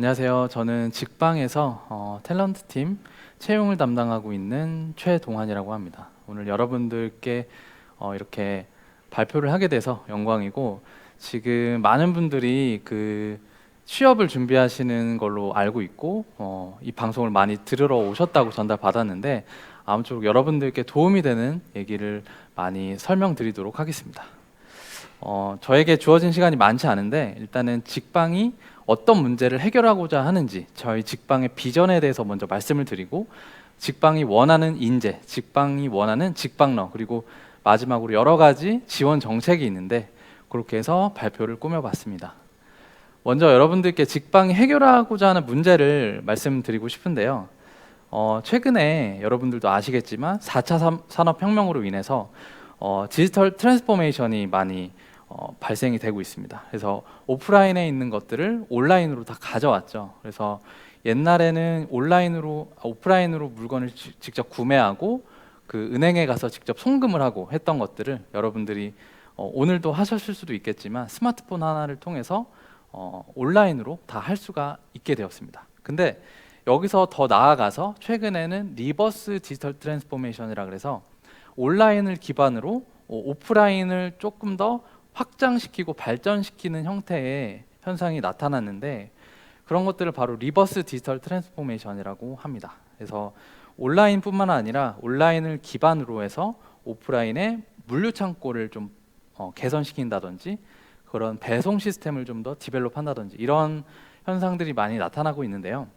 안녕하세요. 저는 직방에서 어, 탤런트 팀 채용을 담당하고 있는 최동환이라고 합니다. 오늘 여러분들께 어, 이렇게 발표를 하게 돼서 영광이고 지금 많은 분들이 그 취업을 준비하시는 걸로 알고 있고 어, 이 방송을 많이 들으러 오셨다고 전달 받았는데 아무쪼록 여러분들께 도움이 되는 얘기를 많이 설명드리도록 하겠습니다. 어, 저에게 주어진 시간이 많지 않은데 일단은 직방이 어떤 문제를 해결하고자 하는지 저희 직방의 비전에 대해서 먼저 말씀을 드리고 직방이 원하는 인재, 직방이 원하는 직방러 그리고 마지막으로 여러 가지 지원 정책이 있는데 그렇게 해서 발표를 꾸며봤습니다. 먼저 여러분들께 직방이 해결하고자 하는 문제를 말씀드리고 싶은데요. 어, 최근에 여러분들도 아시겠지만 4차 산업혁명으로 인해서 어, 디지털 트랜스포메이션이 많이 어, 발생이 되고 있습니다. 그래서 오프라인에 있는 것들을 온라인으로 다 가져왔죠. 그래서 옛날에는 온라인으로 아, 오프라인으로 물건을 지- 직접 구매하고 그 은행에 가서 직접 송금을 하고 했던 것들을 여러분들이 어, 오늘도 하셨을 수도 있겠지만 스마트폰 하나를 통해서 어, 온라인으로 다 할 수가 있게 되었습니다. 근데 여기서 더 나아가서 최근에는 리버스 디지털 트랜스포메이션이라 그래서 온라인을 기반으로 어, 오프라인을 조금 더 확장시키고 발전시키는 형태의 현상이 나타났는데 그런 것들을 바로 리버스 디지털 트랜스포메이션이라고 합니다. 그래서 온라인뿐만 아니라 온라인을 기반으로 해서 오프라인의 물류 창고를 좀 어, 개선시킨다든지 그런 배송 시스템을 좀 더 디벨롭한다든지 이런 현상들이 많이 나타나고 있는데요.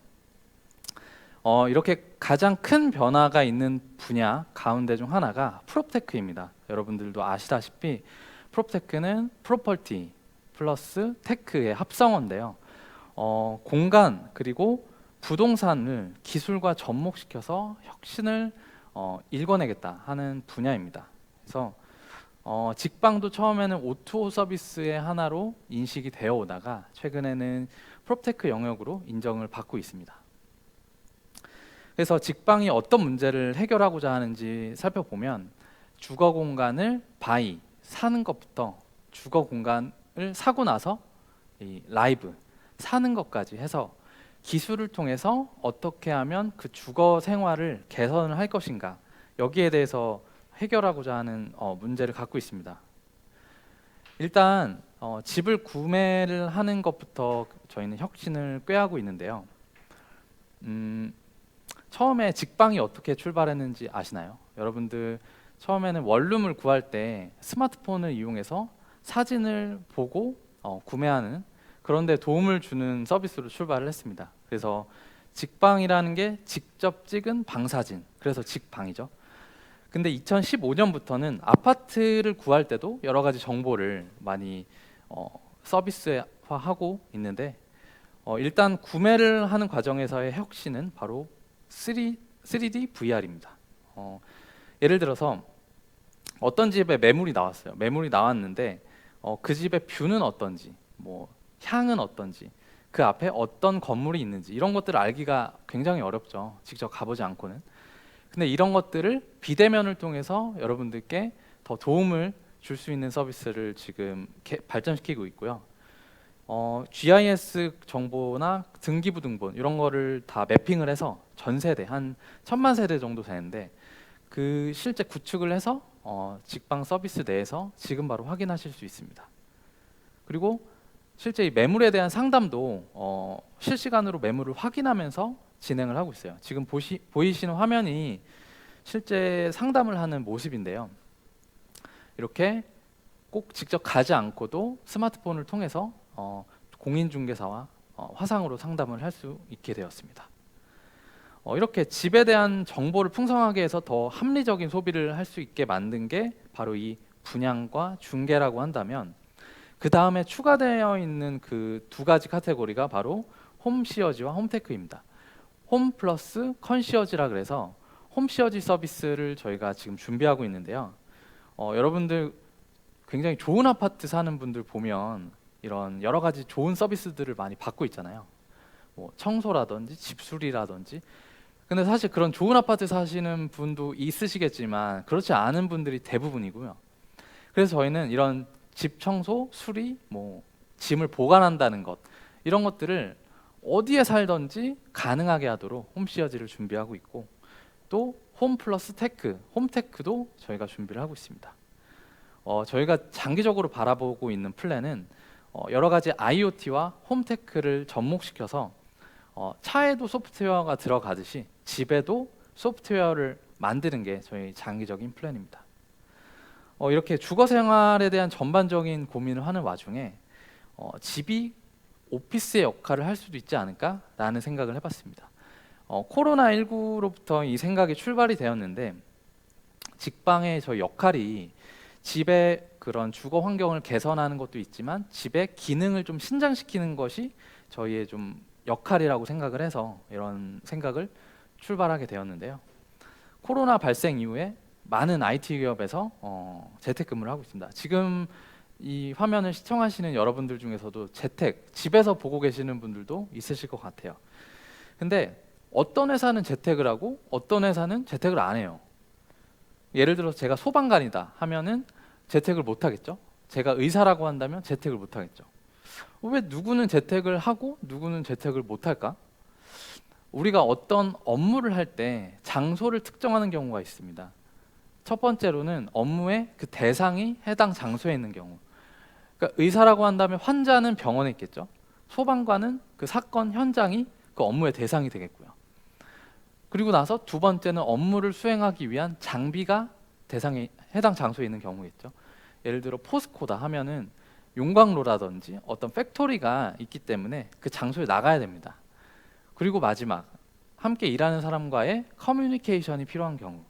어, 이렇게 가장 큰 변화가 있는 분야 가운데 중 하나가 프롭테크입니다. 여러분들도 아시다시피 프롭테크는 프로퍼티 플러스 테크의 합성어인데요. 어, 공간 그리고 부동산을 기술과 접목시켜서 혁신을 어, 일궈내겠다 하는 분야입니다. 그래서 어, 직방도 처음에는 O2O 서비스의 하나로 인식이 되어 오다가 최근에는 프롭테크 영역으로 인정을 받고 있습니다. 그래서 직방이 어떤 문제를 해결하고자 하는지 살펴보면 주거 공간을 바이 사는 것부터 주거 공간을 사고 나서 이 라이브 사는 것까지 해서 기술을 통해서 어떻게 하면 그 주거 생활을 개선을 할 것인가 여기에 대해서 해결하고자 하는 어, 문제를 갖고 있습니다. 일단 어, 집을 구매를 하는 것부터 저희는 혁신을 꾀하고 있는데요. 음, 처음에 직방이 어떻게 출발했는지 아시나요? 여러분들 처음에는 원룸을 구할 때 스마트폰을 이용해서 사진을 보고 어, 구매하는 그런데 도움을 주는 서비스로 출발을 했습니다. 그래서 직방이라는 게 직접 찍은 방사진, 그래서 직방이죠. 근데 2015년부터는 아파트를 구할 때도 여러 가지 정보를 많이 어, 서비스화하고 있는데 어, 일단 구매를 하는 과정에서의 혁신은 바로 3, 3D VR입니다. 어, 예를 들어서 어떤 집에 매물이 나왔어요. 매물이 나왔는데 어, 그 집의 뷰는 어떤지, 뭐 향은 어떤지, 그 앞에 어떤 건물이 있는지 이런 것들을 알기가 굉장히 어렵죠. 직접 가보지 않고는. 근데 이런 것들을 비대면을 통해서 여러분들께 더 도움을 줄 수 있는 서비스를 지금 개- 발전시키고 있고요. 어, GIS 정보나 등기부 등본 이런 거를 다 매핑을 해서 전 세대 한 천만 세대 정도 되는데 그 실제 구축을 해서 어, 직방 서비스 내에서 지금 바로 확인하실 수 있습니다. 그리고 실제 이 매물에 대한 상담도 어, 실시간으로 매물을 확인하면서 진행을 하고 있어요. 지금 보시, 보이시는 화면이 실제 상담을 하는 모습인데요. 이렇게 꼭 직접 가지 않고도 스마트폰을 통해서 어, 공인중개사와 어, 화상으로 상담을 할 수 있게 되었습니다. 어, 이렇게 집에 대한 정보를 풍성하게 해서 더 합리적인 소비를 할 수 있게 만든 게 바로 이 분양과 중개라고 한다면 그 다음에 추가되어 있는 그 두 가지 카테고리가 바로 홈시어지와 홈테크입니다. 홈 플러스 컨시어지라 그래서 홈시어지 서비스를 저희가 지금 준비하고 있는데요. 어, 여러분들 굉장히 좋은 아파트 사는 분들 보면 이런 여러 가지 좋은 서비스들을 많이 받고 있잖아요. 뭐 청소라든지 집수리라든지. 근데 사실 그런 좋은 아파트 사시는 분도 있으시겠지만 그렇지 않은 분들이 대부분이고요. 그래서 저희는 이런 집 청소, 수리, 뭐 짐을 보관한다는 것 이런 것들을 어디에 살던지 가능하게 하도록 홈시어지를 준비하고 있고 또 홈 플러스 테크, 홈테크도 저희가 준비를 하고 있습니다. 어, 저희가 장기적으로 바라보고 있는 플랜은 어, 여러 가지 IoT와 홈테크를 접목시켜서 어, 차에도 소프트웨어가 들어가듯이 집에도 소프트웨어를 만드는 게 저희 장기적인 플랜입니다. 어, 이렇게 주거 생활에 대한 전반적인 고민을 하는 와중에 어, 집이 오피스의 역할을 할 수도 있지 않을까라는 생각을 해봤습니다. 어, 코로나 19로부터 이 생각이 출발이 되었는데 직방의 저 역할이 집의 그런 주거 환경을 개선하는 것도 있지만 집의 기능을 좀 신장시키는 것이 저희의 좀 역할이라고 생각을 해서 이런 생각을 출발하게 되었는데요. 코로나 발생 이후에 많은 IT 기업에서 어, 재택근무를 하고 있습니다. 지금 이 화면을 시청하시는 여러분들 중에서도 재택 집에서 보고 계시는 분들도 있으실 것 같아요. 근데 어떤 회사는 재택을 하고 어떤 회사는 재택을 안 해요. 예를 들어서 제가 소방관이다 하면은 재택을 못 하겠죠. 제가 의사라고 한다면 재택을 못 하겠죠. 왜 누구는 재택을 하고 누구는 재택을 못 할까? 우리가 어떤 업무를 할 때 장소를 특정하는 경우가 있습니다. 첫 번째로는 업무의 그 대상이 해당 장소에 있는 경우. 그러니까 의사라고 한다면 환자는 병원에 있겠죠. 소방관은 그 사건 현장이 그 업무의 대상이 되겠고요. 그리고 나서 두 번째는 업무를 수행하기 위한 장비가 대상에 해당 장소에 있는 경우겠죠. 예를 들어 포스코다 하면은 용광로라든지 어떤 팩토리가 있기 때문에 그 장소에 나가야 됩니다. 그리고 마지막 함께 일하는 사람과의 커뮤니케이션이 필요한 경우.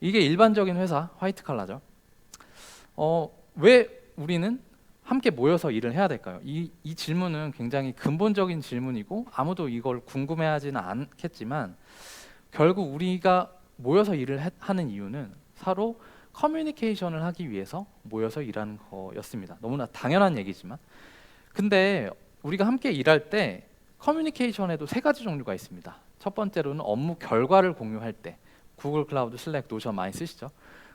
이게 일반적인 회사 화이트 칼라죠. 어, 왜 우리는 함께 모여서 일을 해야 될까요? 이, 이 질문은 굉장히 근본적인 질문이고 아무도 이걸 궁금해하지는 않겠지만 결국 우리가 모여서 일을 해- 하는 이유는 서로 커뮤니케이션을 하기 위해서 모여서 일하는 거였습니다. 너무나 당연한 얘기지만 근데 우리가 함께 일할 때 커뮤니케이션에도 세 가지 종류가 있습니다. 첫 번째로는 업무 결과를 공유할 때 구글 클라우드, 슬랙, 노션 많이 쓰시죠.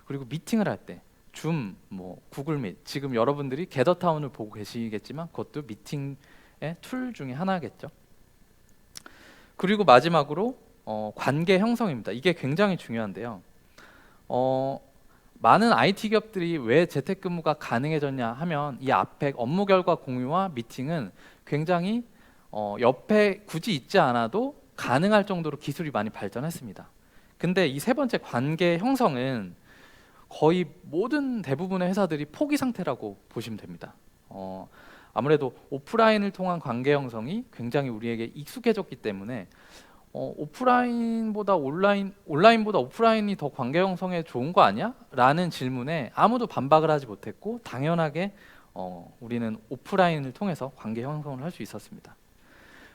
그리고 미팅을 할 때 줌, 뭐 구글 밋 지금 여러분들이 게더타운을 보고 계시겠지만 그것도 미팅의 툴 중에 하나겠죠. 그리고 마지막으로 어, 관계 형성입니다. 이게 굉장히 중요한데요. 어, 많은 IT 기업들이 왜 재택근무가 가능해졌냐 하면 이 앞에 업무 결과 공유와 미팅은 굉장히 어, 옆에 굳이 있지 않아도 가능할 정도로 기술이 많이 발전했습니다. 근데 이 세 번째 관계 형성은 거의 모든 대부분의 회사들이 포기 상태라고 보시면 됩니다. 어, 아무래도 오프라인을 통한 관계 형성이 굉장히 우리에게 익숙해졌기 때문에 어, 오프라인보다 온라인 온라인보다 오프라인이 더 관계 형성에 좋은 거 아니야? 라는 질문에 아무도 반박을 하지 못했고 당연하게 어, 우리는 오프라인을 통해서 관계 형성을 할 수 있었습니다.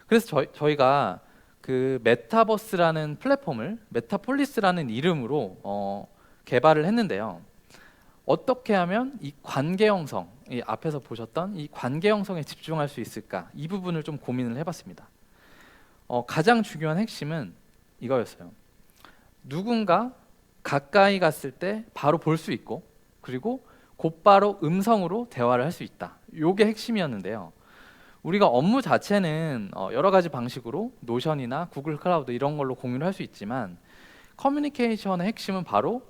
그래서 저희, 저희가 그 메타버스라는 플랫폼을 메타폴리스라는 이름으로 어, 개발을 했는데요. 어떻게 하면 이 관계 형성, 이 앞에서 보셨던 이 관계 형성에 집중할 수 있을까? 이 부분을 좀 고민을 해봤습니다. 어, 가장 중요한 핵심은 이거였어요. 누군가 가까이 갔을 때 바로 볼 수 있고 그리고 곧바로 음성으로 대화를 할 수 있다. 요게 핵심이었는데요. 우리가 업무 자체는 어, 여러 가지 방식으로 노션이나 구글 클라우드 이런 걸로 공유를 할 수 있지만 커뮤니케이션의 핵심은 바로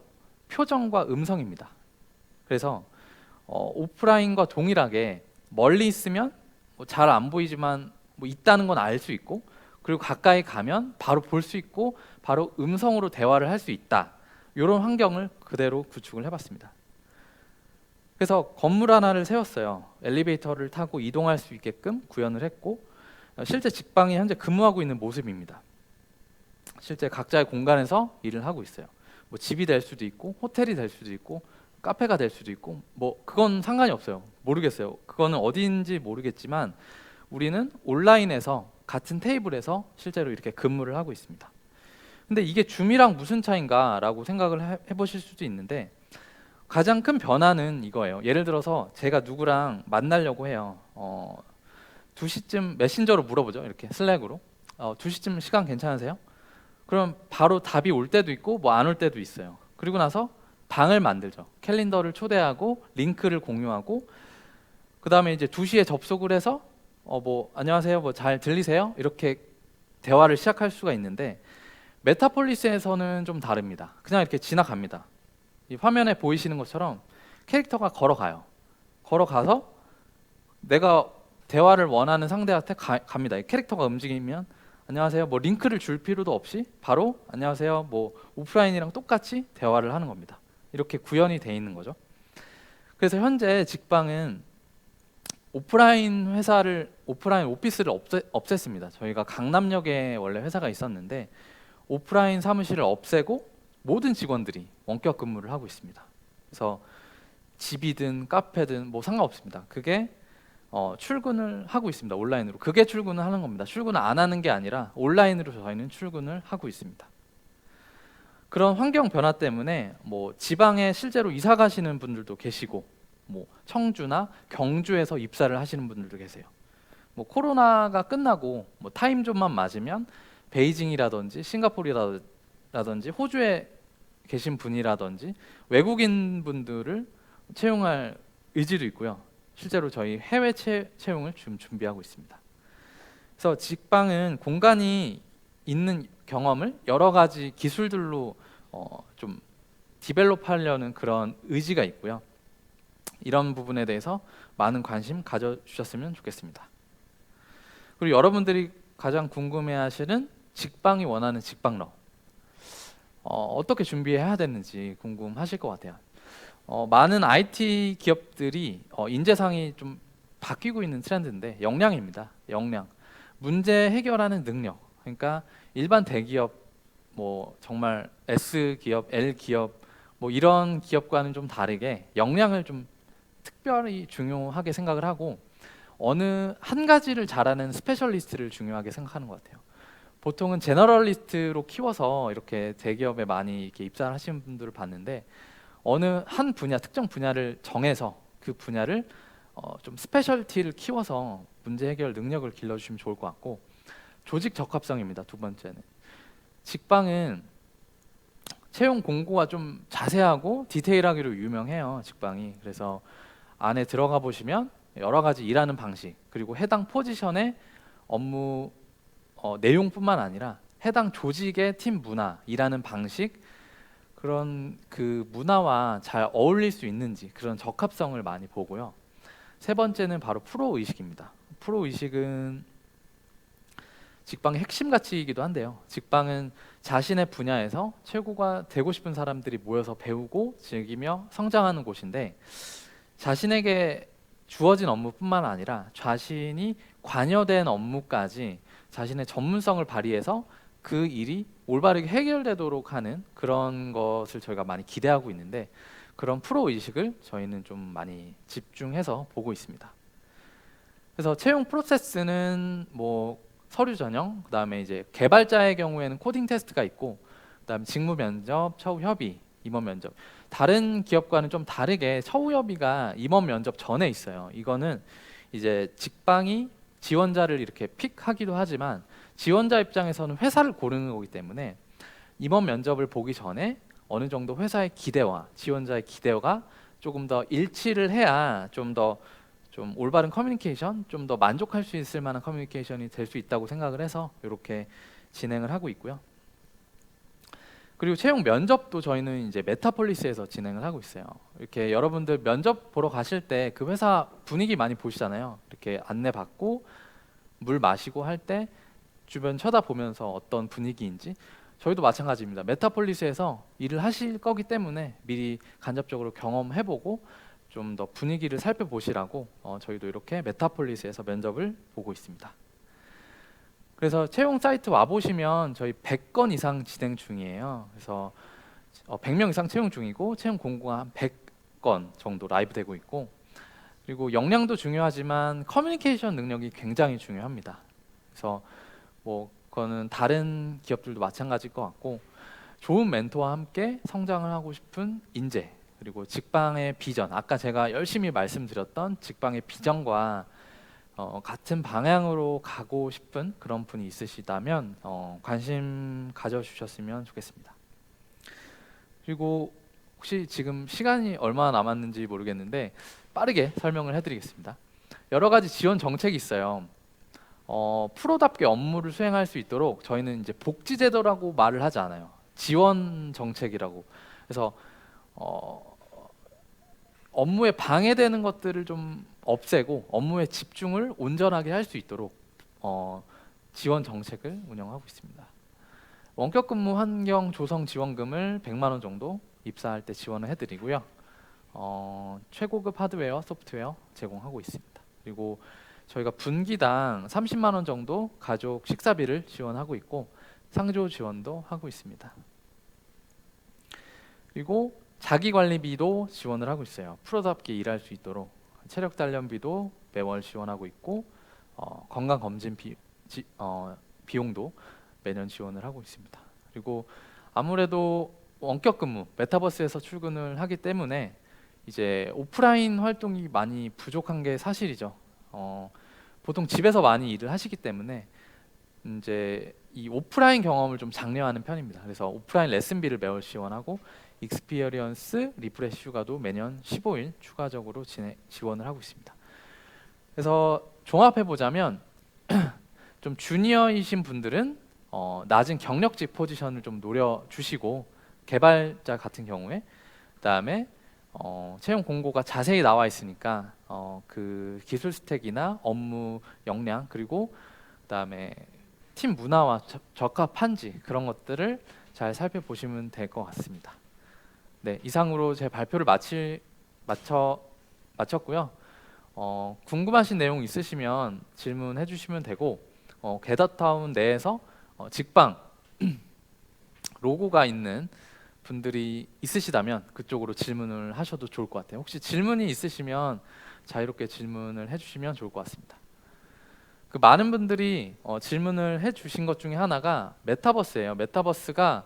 표정과 음성입니다. 그래서 어, 오프라인과 동일하게 멀리 있으면 뭐 잘안 보이지만 뭐 있다는 건 알 수 있고 그리고 가까이 가면 바로 볼 수 있고 바로 음성으로 대화를 할 수 있다. 이런 환경을 그대로 구축을 해봤습니다. 그래서 건물 하나를 세웠어요. 엘리베이터를 타고 이동할 수 있게끔 구현을 했고 어, 실제 직방이 현재 근무하고 있는 모습입니다. 실제 각자의 공간에서 일을 하고 있어요. 뭐 집이 될 수도 있고 호텔이 될 수도 있고 카페가 될 수도 있고 뭐 그건 상관이 없어요. 모르겠어요. 그거는 어디인지 모르겠지만 우리는 온라인에서 같은 테이블에서 실제로 이렇게 근무를 하고 있습니다. 근데 이게 줌이랑 무슨 차인가라고 생각을 해- 해보실 수도 있는데 가장 큰 변화는 이거예요. 예를 들어서 제가 누구랑 만나려고 해요. 어, 2시쯤 메신저로 물어보죠. 이렇게 슬랙으로. 어, 2시쯤 시간 괜찮으세요? 그럼 바로 답이 올 때도 있고 뭐 안 올 때도 있어요. 그리고 나서 방을 만들죠. 캘린더를 초대하고 링크를 공유하고 그다음에 이제 2시에 접속을 해서 어 뭐 안녕하세요 뭐 잘 들리세요 이렇게 대화를 시작할 수가 있는데 메타폴리스에서는 좀 다릅니다. 그냥 이렇게 지나갑니다. 이 화면에 보이시는 것처럼 캐릭터가 걸어가요. 걸어가서 내가 대화를 원하는 상대한테 가, 갑니다. 이 캐릭터가 움직이면 안녕하세요. 뭐 링크를 줄 필요도 없이 바로 안녕하세요. 뭐 오프라인이랑 똑같이 대화를 하는 겁니다. 이렇게 구현이 돼 있는 거죠. 그래서 현재 직방은 오프라인 회사를 오프라인 오피스를 없애, 없앴습니다. 저희가 강남역에 원래 회사가 있었는데 오프라인 사무실을 없애고 모든 직원들이 원격 근무를 하고 있습니다. 그래서 집이든 카페든 뭐 상관없습니다. 그게 어, 출근을 하고 있습니다. 온라인으로. 그게 출근을 하는 겁니다. 출근을 안 하는 게 아니라 온라인으로 저희는 출근을 하고 있습니다. 그런 환경 변화 때문에 뭐 지방에 실제로 이사 가시는 분들도 계시고 뭐 청주나 경주에서 입사를 하시는 분들도 계세요. 뭐 코로나가 끝나고 뭐 타임존만 맞으면 베이징이라든지 싱가포르라든지 호주에 계신 분이라든지 외국인 분들을 채용할 의지도 있고요. 실제로 저희 해외 채, 채용을 지금 준비하고 있습니다. 그래서 직방은 공간이 있는 경험을 여러 가지 기술들로 어, 좀 디벨롭하려는 그런 의지가 있고요. 이런 부분에 대해서 많은 관심 가져주셨으면 좋겠습니다. 그리고 여러분들이 가장 궁금해하시는 직방이 원하는 직방러 어, 어떻게 준비해야 되는지 궁금하실 것 같아요. 어, 많은 IT 기업들이 어, 인재상이 좀 바뀌고 있는 트렌드인데 역량입니다. 역량. 문제 해결하는 능력. 그러니까 일반 대기업 뭐 정말 S 기업, L 기업 뭐 이런 기업과는 좀 다르게 역량을 좀 특별히 중요하게 생각을 하고 어느 한 가지를 잘하는 스페셜리스트를 중요하게 생각하는 것 같아요. 보통은 제너럴리스트로 키워서 이렇게 대기업에 많이 이렇게 입사를 하시는 분들을 봤는데 어느 한 분야 특정 분야를 정해서 그 분야를 어, 좀 스페셜티를 키워서 문제 해결 능력을 길러주시면 좋을 것 같고 조직 적합성입니다. 두 번째는 직방은 채용 공고가 좀 자세하고 디테일하기로 유명해요. 직방이 그래서 안에 들어가 보시면 여러 가지 일하는 방식 그리고 해당 포지션의 업무 어, 내용뿐만 아니라 해당 조직의 팀 문화, 일하는 방식 그런 그 문화와 잘 어울릴 수 있는지 그런 적합성을 많이 보고요. 세 번째는 바로 프로 의식입니다. 프로 의식은 직방의 핵심 가치이기도 한데요. 직방은 자신의 분야에서 최고가 되고 싶은 사람들이 모여서 배우고 즐기며 성장하는 곳인데 자신에게 주어진 업무뿐만 아니라 자신이 관여된 업무까지 자신의 전문성을 발휘해서 그 일이 올바르게 해결되도록 하는 그런 것을 저희가 많이 기대하고 있는데 그런 프로 의식을 저희는 좀 많이 집중해서 보고 있습니다. 그래서 채용 프로세스는 뭐 서류 전형, 그다음에 이제 개발자의 경우에는 코딩 테스트가 있고, 그다음에 직무 면접, 처우 협의, 임원 면접. 다른 기업과는 좀 다르게 처우 협의가 임원 면접 전에 있어요. 이거는 이제 직방이 지원자를 이렇게 픽하기도 하지만 지원자 입장에서는 회사를 고르는 거기 때문에 임원 면접을 보기 전에 어느 정도 회사의 기대와 지원자의 기대가 조금 더 일치를 해야 좀 더 좀 올바른 커뮤니케이션, 좀 더 만족할 수 있을 만한 커뮤니케이션이 될 수 있다고 생각을 해서 이렇게 진행을 하고 있고요. 그리고 채용 면접도 저희는 이제 메타폴리스에서 진행을 하고 있어요. 이렇게 여러분들 면접 보러 가실 때 그 회사 분위기 많이 보시잖아요. 이렇게 안내 받고 물 마시고 할 때 주변 쳐다보면서 어떤 분위기인지 저희도 마찬가지입니다. 메타폴리스에서 일을 하실 거기 때문에 미리 간접적으로 경험해보고 좀 더 분위기를 살펴보시라고 어, 저희도 이렇게 메타폴리스에서 면접을 보고 있습니다. 그래서 채용 사이트 와 보시면 저희 100건 이상 진행 중이에요. 그래서 어, 100명 이상 채용 중이고 채용 공고가 한 100건 정도 라이브 되고 있고 그리고 역량도 중요하지만 커뮤니케이션 능력이 굉장히 중요합니다. 그래서 뭐 그거는 다른 기업들도 마찬가지일 것 같고 좋은 멘토와 함께 성장을 하고 싶은 인재 그리고 직방의 비전 아까 제가 열심히 말씀드렸던 직방의 비전과 어, 같은 방향으로 가고 싶은 그런 분이 있으시다면 어, 관심 가져주셨으면 좋겠습니다. 그리고 혹시 지금 시간이 얼마나 남았는지 모르겠는데 빠르게 설명을 해드리겠습니다. 여러 가지 지원 정책이 있어요. 어, 프로답게 업무를 수행할 수 있도록 저희는 이제 복지 제도라고 말을 하지 않아요. 지원 정책이라고. 그래서 어, 업무에 방해되는 것들을 좀 없애고 업무의 집중을 온전하게 할 수 있도록 어, 지원 정책을 운영하고 있습니다. 원격 근무 환경 조성 지원금을 100만 원 정도 입사할 때 지원을 해드리고요. 어, 최고급 하드웨어, 소프트웨어 제공하고 있습니다. 그리고 저희가 분기당 30만 원 정도 가족 식사비를 지원하고 있고 상조 지원도 하고 있습니다. 그리고 자기 관리비도 지원을 하고 있어요. 프로답게 일할 수 있도록 체력 단련비도 매월 지원하고 있고 어, 건강 검진 비, 지, 어, 비용도 매년 지원을 하고 있습니다. 그리고 아무래도 원격 근무, 메타버스에서 출근을 하기 때문에 이제 오프라인 활동이 많이 부족한 게 사실이죠. 어, 보통 집에서 많이 일을 하시기 때문에 이제 이 오프라인 경험을 좀 장려하는 편입니다. 그래서 오프라인 레슨비를 매월 지원하고 익스피리언스 리프레시 휴가도 매년 15일 추가적으로 진행, 지원을 하고 있습니다. 그래서 종합해 보자면 좀 주니어이신 분들은 어, 낮은 경력직 포지션을 좀 노려 주시고 개발자 같은 경우에 그다음에 어, 채용 공고가 자세히 나와 있으니까 어, 그 기술 스택이나 업무 역량 그리고 그다음에 팀 문화와 적- 적합한지 그런 것들을 잘 살펴보시면 될 것 같습니다. 네, 이상으로 제 발표를 마칠 마쳐 마쳤고요. 어, 궁금하신 내용 있으시면 질문해 주시면 되고 어, 게다타운 내에서 어, 직방 로고가 있는 분들이 있으시다면 그쪽으로 질문을 하셔도 좋을 것 같아요. 혹시 질문이 있으시면 자유롭게 질문을 해주시면 좋을 것 같습니다. 그 많은 분들이 어, 질문을 해주신 것 중에 하나가 메타버스예요. 메타버스가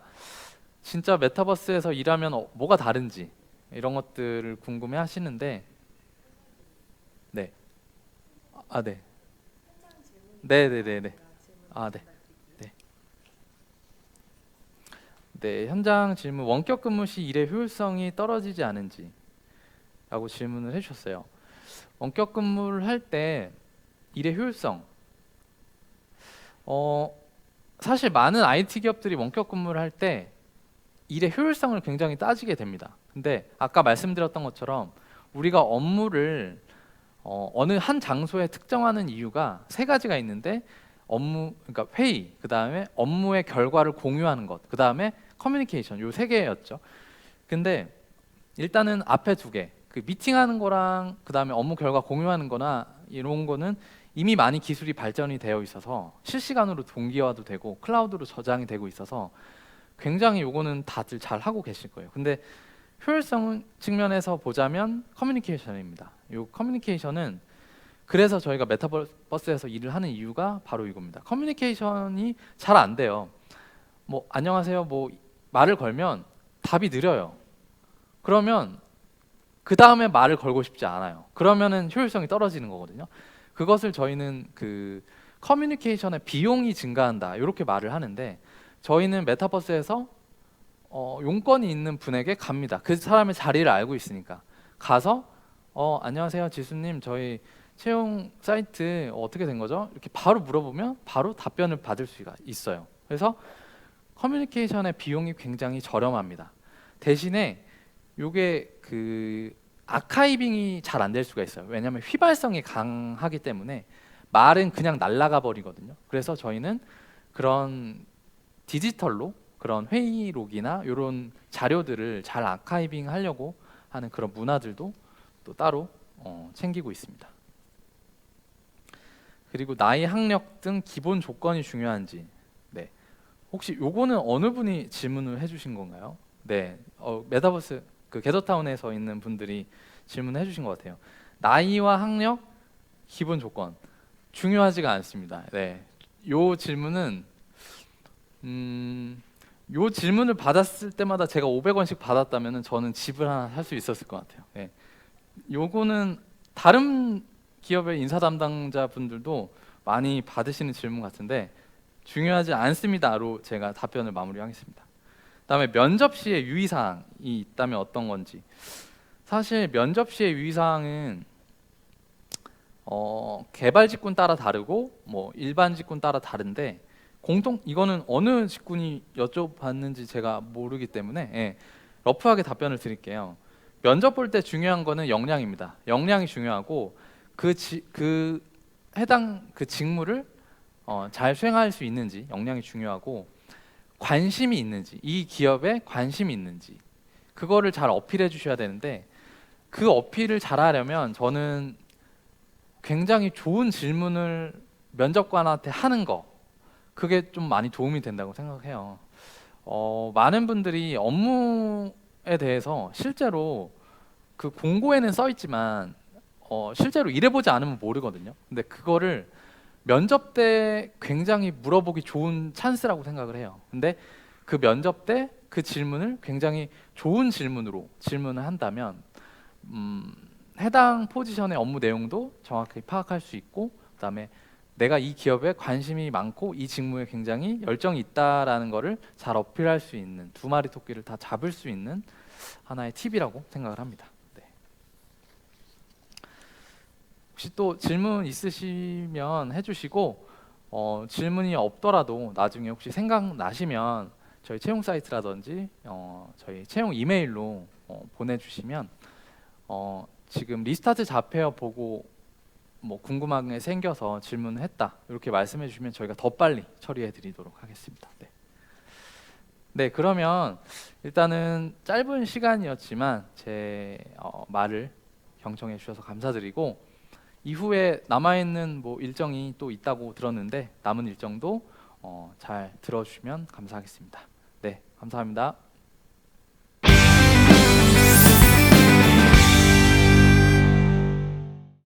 진짜 메타버스에서 일하면 어, 뭐가 다른지 이런 것들을 궁금해 하시는데, 네, 아 네, 네, 네, 네, 네, 아 네. 네, 현장 질문 원격 근무 시 일의 효율성이 떨어지지 않은지 라고 질문을 해 주셨어요. 원격 근무를 할 때 일의 효율성. 어, 사실 많은 IT 기업들이 원격 근무를 할 때 일의 효율성을 굉장히 따지게 됩니다. 근데 아까 말씀드렸던 것처럼 우리가 업무를 어, 어느 한 장소에 특정하는 이유가 세 가지가 있는데 업무, 그러니까 회의, 그 다음에 업무의 결과를 공유하는 것, 그 다음에 커뮤니케이션 요 세 개였죠. 근데 일단은 앞에 두 개, 그 미팅하는 거랑 그 다음에 업무 결과 공유하는 거나 이런 거는 이미 많이 기술이 발전이 되어 있어서 실시간으로 동기화도 되고 클라우드로 저장이 되고 있어서 굉장히 요거는 다들 잘 하고 계실 거예요. 근데 효율성 측면에서 보자면 커뮤니케이션입니다. 요 커뮤니케이션은 그래서 저희가 메타버스에서 일을 하는 이유가 바로 이겁니다. 커뮤니케이션이 잘 안 돼요. 뭐 안녕하세요 뭐 말을 걸면 답이 느려요. 그러면 그 다음에 말을 걸고 싶지 않아요. 그러면은 효율성이 떨어지는 거거든요. 그것을 저희는 그 커뮤니케이션의 비용이 증가한다 이렇게 말을 하는데 저희는 메타버스에서 어, 용건이 있는 분에게 갑니다. 그 사람의 자리를 알고 있으니까 가서 어, 안녕하세요 지수님 저희 채용 사이트 어떻게 된 거죠? 이렇게 바로 물어보면 바로 답변을 받을 수가 있어요. 그래서 커뮤니케이션의 비용이 굉장히 저렴합니다. 대신에 요게 그 아카이빙이 잘 안 될 수가 있어요. 왜냐하면 휘발성이 강하기 때문에 말은 그냥 날아가 버리거든요. 그래서 저희는 그런 디지털로 그런 회의록이나 이런 자료들을 잘 아카이빙 하려고 하는 그런 문화들도 또 따로 어, 챙기고 있습니다. 그리고 나이, 학력 등 기본 조건이 중요한지 네. 혹시 요거는 어느 분이 질문을 해주신 건가요? 네, 어, 메타버스 그 게더타운에서 있는 분들이 질문해 주신 것 같아요. 나이와 학력 기본 조건 중요하지가 않습니다. 네, 요 질문은 음, 요 질문을 받았을 때마다 제가 500원씩 받았다면 저는 집을 하나 살 수 있었을 것 같아요. 네. 요거는 다른 기업의 인사 담당자 분들도 많이 받으시는 질문 같은데 중요하지 않습니다로 제가 답변을 마무리하겠습니다. 그다음에 면접 시에 유의 사항이 있다면 어떤 건지. 사실 면접 시에 유의 사항은 어, 개발 직군 따라 다르고 뭐 일반 직군 따라 다른데 공통 이거는 어느 직군이 여쭤봤는지 제가 모르기 때문에 예, 러프하게 답변을 드릴게요. 면접 볼 때 중요한 거는 역량입니다. 역량이 중요하고 그, 지, 그 해당 그 직무를 어, 잘 수행할 수 있는지 역량이 중요하고 관심이 있는지 이 기업에 관심이 있는지 그거를 잘 어필해 주셔야 되는데 그 어필을 잘 하려면 저는 굉장히 좋은 질문을 면접관한테 하는 거 그게 좀 많이 도움이 된다고 생각해요. 어, 많은 분들이 업무에 대해서 실제로 그 공고에는 써 있지만 어, 실제로 일해보지 않으면 모르거든요. 근데 그거를 면접 때 굉장히 물어보기 좋은 찬스라고 생각을 해요. 근데 그 면접 때 그 질문을 굉장히 좋은 질문으로 질문을 한다면 음, 해당 포지션의 업무 내용도 정확히 파악할 수 있고 그다음에 내가 이 기업에 관심이 많고 이 직무에 굉장히 열정이 있다라는 거를 잘 어필할 수 있는 두 마리 토끼를 다 잡을 수 있는 하나의 팁이라고 생각을 합니다. 네. 혹시 또 질문 있으시면 해주시고 어, 질문이 없더라도 나중에 혹시 생각나시면 저희 채용 사이트라든지 어, 저희 채용 이메일로 어, 보내주시면 어, 지금 리스타트 잡페어 보고 뭐 궁금한 게 생겨서 질문을 했다 이렇게 말씀해 주시면 저희가 더 빨리 처리해 드리도록 하겠습니다. 네. 네 그러면 일단은 짧은 시간이었지만 제 어, 말을 경청해 주셔서 감사드리고 이후에 남아 있는 뭐 일정이 또 있다고 들었는데 남은 일정도 어, 잘 들어주시면 감사하겠습니다. 네 감사합니다.